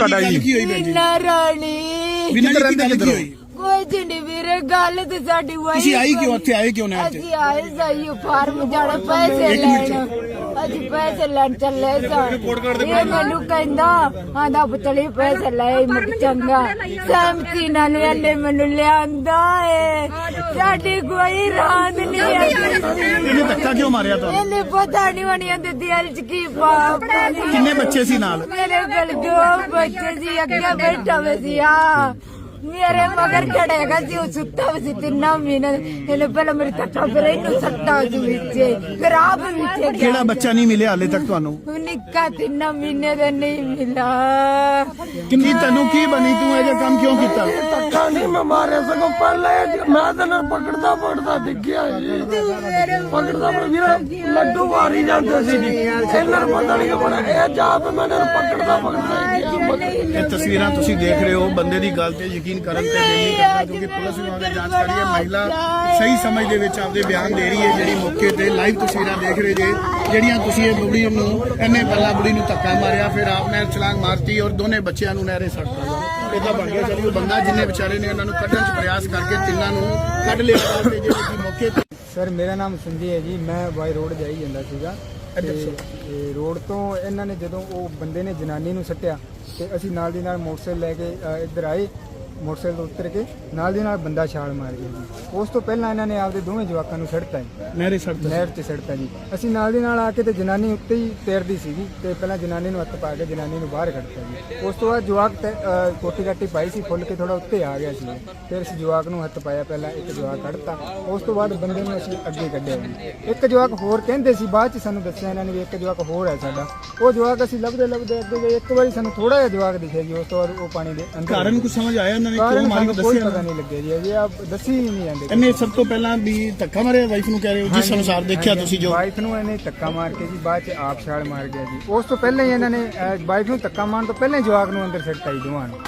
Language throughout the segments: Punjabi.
ਤੁਹਾਡਾ ਜੀ। ਕੀ ਹੋਈ ਭੈਣ ਜੀ? ਵੀਨਾ ਰਾਣੀ। ਕਿੱਧਰ ਜੀ ਕੀ ਗੱਲ ਕੀ ਹੋਈ? ਕੋਈ ਜਿੰਨੀ ਵੀਰੇ ਗੱਲ ਤੇ ਸਾਡੀ ਵਾਈ ਤੁਸੀਂ ਆਈ ਕਿਉਂ? ਇੱਥੇ ਆਏ ਕਿਉਂ ਨੇ ਅੱਜ? ਅਸੀਂ ਆਏ ਸਹੀ ਫਾਰਮ ਜਾਣਾ ਪੈਸੇ ਲੈਣ। ਅਸੀਂ ਪੈਸੇ ਲੈਣ ਚੱਲੇ ਸਾਂ। ਇਹ ਮੈਨੂੰ ਕਹਿੰਦਾ ਆਂਦਾ ਪੁੱਤਲੀ ਪੈਸੇ ਲੈ ਮੁਕ ਚੰਗਾ। ਸਹਿਮਤੀ ਨਾਲ ਇਹਨੇ ਮੈਨੂੰ ਲਿਆਂਦਾ ਏ। ਸਾਡੀ ਕੋਈ ਰਾਤ ਨਹੀਂ ਧੱਕਾ ਕਿਉਂ ਮਾਰਿਆ ਤੁਹਾਨੂੰ? ਇਹਨੇ ਪਤਾ ਨਹੀਂ ਹੋਣੀ ਇਹਦੇ ਦਿਲ ਚ ਕੀ ਪਾਪ ਕਿੰਨੇ ਬੱਚੇ ਸੀ ਨਾਲ? ਮੇਰੇ ਕੋਲ ਦੋ ਬੱਚੇ ਸੀ ਅੱਗੇ ਬੈਠਾ ਹੋਇਆ ਸੀ ਆ। ਮੇਰੇ ਮਗਰ ਖੜੇਗਾ ਸੀ ਉਹ ਸੁੱਤਾ ਹੋਇਆ ਸੀ ਤਿੰਨਾਂ ਮਹੀਨੇ ਇਹਨੇ ਪਹਿਲਾਂ ਮੇਰੀ ਤੱਟਾ ਫਿਰ ਇਹਨੂੰ ਸੱਟਾ ਸੀ ਵਿੱਚ ਫਿਰ ਆਪ ਵਿੱਚ ਕਿਹੜਾ ਬੱਚਾ ਨਹੀਂ ਮਿਲਿਆ ਹਾਲੇ ਤੱਕ ਤੁਹਾਨੂੰ? ਨਿੱਕਾ ਤਿੰਨਾਂ ਮਹੀਨੇ ਦਾ ਨਹੀਂ ਮਿਲਾ ਕੀ ਤੈਨੂੰ ਕੀ ਬਣੀ? ਤੂੰ ਇਹ ਜਿਹਾ ਕੰਮ ਕਿਉਂ ਕੀਤਾ? ਧੱਕਾ ਨਹੀਂ ਮੈਂ ਮਾਰਿਆ ਸਗੋਂ ਪਹਿਲਾਂ ਮੈਂ ਤਾਂ ਨਾਲ ਪਕੜਦਾ ਪਕੜਦਾ ਡਿੱਗਿਆ ਜੀ। ਪਕੜਦਾ ਪਰ ਵੀਰਾ ਲੱਡੂ ਮਾਰੀ ਜਾਂਦੇ ਸੀ। ਜੀ ਇਹਨਾਂ ਨੂੰ ਪਤਾ ਨਹੀਂ ਬਣਾ ਇਹ ਜਾ ਮੈਂ ਇਹਨਾਂ ਨੂੰ ਪਕੜਦਾ ਪਕੜਦਾ ਇਹ ਤਸਵੀਰਾਂ ਤੁਸੀਂ ਦੇਖ ਰਹੇ ਹੋ ਬੰਦੇ ਦੀ ਗੱਲ ਤੇ ਯਕੀਨ ਕਰਨ ਤੇ ਦਿਲ ਨਹੀਂ ਕਰਦਾ ਕਿਉਂਕਿ ਪੁਲਿਸ ਵਿਭਾਗ ਨੇ ਜਾਂਚ ਕਰੀ ਹੈ। ਮਹਿਲਾ ਸਹੀ ਸਮਝ ਦੇ ਵਿੱਚ ਆਪਦੇ ਬਿਆਨ ਦੇ ਰਹੀ ਹੈ ਜਿਹੜੀ ਮੌਕੇ ਤੇ ਲਾਈਵ ਤਸਵੀਰਾਂ ਦੇਖ ਰਹੇ ਜੇ ਜਿਹੜੀਆਂ ਤੁਸੀਂ ਇਹ ਬੁੜੀ ਨੂੰ ਇਹਨੇ ਪਹਿਲਾਂ ਬੁੜੀ ਨੂੰ ਧੱਕਾ ਮਾਰਿਆ ਫਿਰ ਆਪ ਨੇ ਛਲਾਂਗ ਮਾਰਤੀ ਔਰ ਦੋਨੇ ਬੱਚਿਆਂ ਨੂੰ ਨਹਿਰੇ ਸੱਟਤਾ ਇਹਦਾ ਬਣ ਗਿਆ ਚਲੀ ਬੰਦਾ ਜਿੰਨੇ ਵਿਚਾਰੇ ਨੇ ਉਹਨਾਂ ਨੂੰ ਕੱਢਣ ਚ ਪ੍ਰਯਾਸ ਕਰਕੇ ਤਿੰਨਾਂ ਨੂੰ ਕੱਢ ਲਿਆ ਤੇ ਜਿਹੜੇ ਕਿ ਮੌਕੇ ਤੇ ਸਰ ਮੇਰਾ ਨਾਮ ਸੰਜੀ ਹੈ ਜੀ ਮੈਂ ਬਾਈ ਰੋਡ ਜਾਈ ਜਾਂਦਾ ਸੀਗਾ। ਤੇ ਇਹ ਰੋਡ ਤੋਂ ਇਹਨਾਂ ਨੇ ਜਦੋਂ ਉਹ ਬੰਦੇ ਨੇ ਜਨਾਨੀ ਨੂੰ ਸੱਟਿਆ ਤੇ ਅਸੀਂ ਨਾਲ ਦੀ ਨਾਲ ਮੋਟਰਸਾਈਕਲ ਲੈ ਕੇ ਇੱਧਰ ਆਏ। ਮੋਟਰਸਾਈਕਲ ਤੋਂ ਉਤਰ ਕੇ ਨਾਲ ਦੀ ਨਾਲ ਬੰਦਾ ਛਾਲ ਮਾਰ ਗਿਆ ਜੀ। ਉਸ ਤੋਂ ਪਹਿਲਾਂ ਇਹਨਾਂ ਨੇ ਆਪਦੇ ਦੋਵੇਂ ਜਵਾਕਾਂ ਨੂੰ ਸੱਟਤਾ ਜੀ। ਨਹਿਰੇ ਸੱਟਤਾ ਨਹਿਰ 'ਚ ਸੱਟਤਾ ਜੀ। ਅਸੀਂ ਨਾਲ ਦੀ ਨਾਲ ਆ ਕੇ ਤੇ ਜਨਾਨੀ ਉੱਤੇ ਹੀ ਤੈਰਦੀ ਸੀਗੀ ਤੇ ਪਹਿਲਾਂ ਜਨਾਨੀ ਨੂੰ ਹੱਥ ਪਾ ਕੇ ਜਨਾਨੀ ਨੂੰ ਬਾਹਰ ਕੱਢਤਾ ਜੀ। ਉਸ ਤੋਂ ਬਾਅਦ ਜਵਾਕ ਤੈ- ਅ, ਕੋਟੀ ਕਾਟੀ ਪਾਈ ਸੀ ਫੁੱਲ ਕੇ ਥੋੜਾ ਉੱਤੇ ਆ ਗਿਆ ਸੀ ਫਿਰ ਅਸੀਂ ਜਵਾਕ ਨੂੰ ਹੱਥ ਪਾਇਆ ਪਹਿਲਾਂ ਇੱਕ ਜਵਾਕ ਕੱਢਤਾ। ਉਸ ਤੋਂ ਬਾਅਦ ਬੰਦੇ ਨੂੰ ਅਸੀਂ ਅੱਗੇ ਕੱਢਿਆ ਜੀ। ਇੱਕ ਜਵਾਕ ਹੋਰ ਕਹਿੰਦੇ ਸੀ ਬਾਅਦ ਚ ਸਾਨੂੰ ਦੱਸਿਆ ਇਹਨਾਂ ਨੇ ਵੀ ਇੱਕ ਜਵਾਕ ਹੋਰ ਹੈ ਸਾਡਾ। ਉਹ ਜਵਾਕ ਅਸੀਂ ਲੱਭਦੇ ਲੱਭਦੇ ਅੱਗੇ ਗਏ। ਇੱਕ ਵਾਰੀ ਸਾਨੂੰ ਥੋੜਾ ਜਿਹਾ ਜਵਾਕ ਦਿਖਿਆ ਜੀ ਉਸ ਤੋਂ ਬਾਅਦ ਉਹ ਪਾਣੀ ਦੇ ਅੰਦਰ ਕਾਰਨ ਕੁਝ ਸਮਝ ਆਇਆ ਇਹਨਾਂ ਨੇ ਕਿਉਂ ਮਾਰੀ ਸਾਨੂੰ ਕੋਈ ਦੱਸਿਆ ਪਤਾ ਨਹੀਂ ਲੱਗਿਆ ਜੀ ਅਜੇ ਆਪ ਦੱਸੀ ਹੀ ਨਹੀਂ ਜਾਂਦੇ। ਇਹਨੇ ਸਭ ਤੋਂ ਪਹਿਲਾਂ ਵੀ ਧੱਕਾ ਮਾਰਿਆ ਵਾਈਫ ਨੂੰ ਕਹਿ ਰਹੇ ਹੋ ਜਿਸ ਅਨੁਸਾਰ ਦੇਖਿਆ ਤੁਸੀਂ ਜੋ। ਵਾਈਫ ਨੂੰ ਇਹਨੇ ਧੱਕਾ ਮਾਰ ਕੇ ਜੀ ਬਾਅਦ ਚ ਆਪ ਛਾਲ ਮਾਰ ਗਿਆ ਜੀ। ਉਸ ਤੋਂ ਪਹਿਲਾਂ ਹੀ ਇਹਨਾਂ ਨੇ ਵਾਈਫ ਨੂੰ ਧੱਕਾ ਮਾਰਨ ਤੋਂ ਪਹਿਲਾਂ ਹੀ ਜਵਾਕ ਨੂੰ ਅੰਦਰ ਸੱਟਾਈ ਦੋਵਾਂ ਨੂੰ।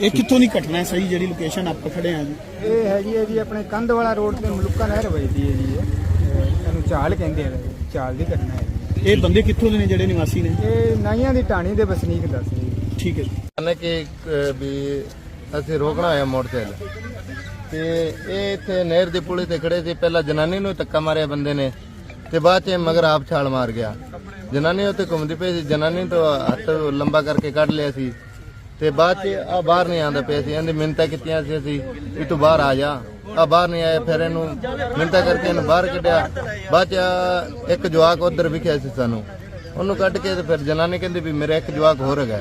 ਇਹ ਕਿੱਥੋਂ ਦੀ ਘਟਨਾ ਹੈ ਸਹੀ ਜਿਹੜੀ ਲੋਕੇਸ਼ਨ ਆਪਾਂ ਖੜੇ ਆ ਜੀ? ਇਹ ਹੈਗੀ ਹੈ ਜੀ ਆਪਣੇ ਕੰਧ ਵਾਲਾ ਰੋਡ ਤੇ ਮਲੁੱਕਾ ਨਹਿਰ ਵਜਦੀ ਹੈ ਜੀ ਇਹ। ਅਹ ਇਹਨੂੰ ਚਾਲ ਕਹਿੰਦੇ ਆ ਚਾਲ ਦੀ ਘਟਨਾ ਹੈ ਜੀ। ਇਹ ਬੰਦੇ ਕਿੱਥੋਂ ਦੇ ਨੇ ਜਿਹੜੇ ਨਿਵਾਸੀ ਨੇ? ਇਹ ਨਾਈਆਂ ਦੀ ਢਾਣੀ ਦੇ ਵਸਨੀਕ ਦੱਸ ਜੀ ਠੀਕ ਹੈ ਜੀ। ਕਹਿੰਦੇ ਕਿ ਅਹ, ਵੀ ਅਸੀਂ ਰੋਕਣਾ ਹੋਇਆ ਮੋਟਰਸਾਈਕਲ। ਤੇ ਇਹ ਇੱਥੇ ਨਹਿਰ ਦੀ ਪੁਲੀ ਤੇ ਖੜੇ ਸੀ। ਪਹਿਲਾਂ ਜਨਾਨੀ ਨੂੰ ਧੱਕਾ ਮਾਰਿਆ ਬੰਦੇ ਨੇ ਤੇ ਬਾਅਦ ਚ ਮਗਰ ਆਪ ਛਾਲ ਮਾਰ ਗਿਆ। ਜਨਾਨੀ ਉੱਤੇ ਘੁੰਮਦੀ ਪਈ ਸੀ। ਜਨਾਨੀ ਤੋਂ ਹੱਥ ਲੰਬਾ ਕਰਕੇ ਕੱਢ ਲਿਆ ਸੀ। ਤੇ ਬਾਅਦ ਚ ਆ ਬਾਹਰ ਨਹੀਂ ਆਂਦਾ ਪਿਆ ਸੀ। ਇਹਦੀ ਮਿੰਤਾ ਕੀਤੀਆਂ ਸੀ ਅਸੀਂ, ਵੀ ਤੂੰ ਬਾਹਰ ਆ ਜਾ। ਆ ਬਾਹਰ ਨਹੀਂ ਆਇਆ, ਫਿਰ ਇਹਨੂੰ ਮਿੰਤਾ ਕਰਕੇ ਇਹਨੂੰ ਬਾਹਰ ਕੱਢਿਆ। ਬਾਅਦ ਚ ਆਹ ਇੱਕ ਜਵਾਕ ਉਧਰ ਵਿਖਿਆ ਸੀ ਸਾਨੂੰ। ਉਹਨੂੰ ਕੱਢ ਕੇ ਤੇ ਫਿਰ ਜਨਾਨੀ ਕਹਿੰਦੀ ਵੀ ਮੇਰਾ ਇੱਕ ਜਵਾਕ ਹੋਰ ਹੈਗਾ।